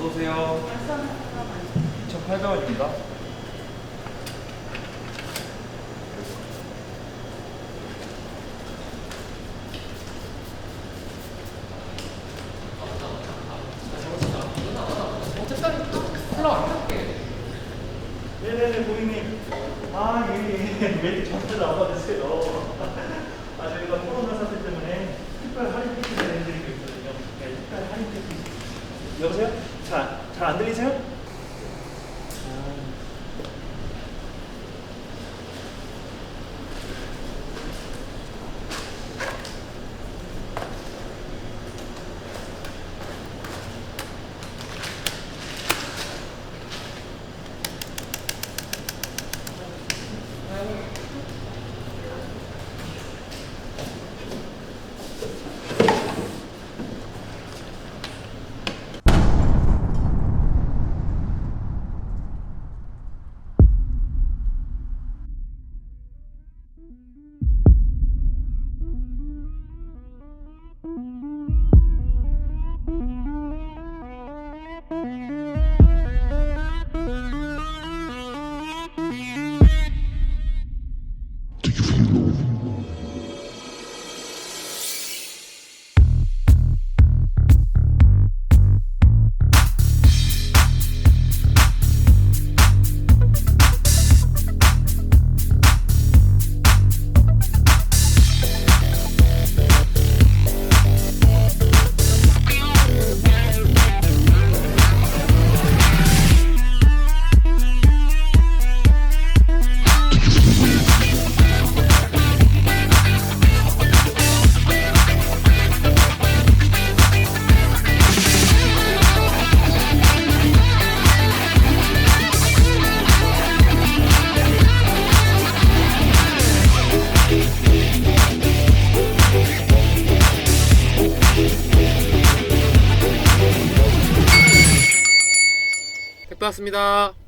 어서오세요. 2,800원입니다. 네네네 고객님 아 예예 메일 전화를 안 받으세요 아 저희가 코로나 사태 때문에 특별 할인 패키지를 해드리고 있거든요 네 특별 할인 패키지 여보세요? 잘잘 안 들리세요? 택배 왔습니다.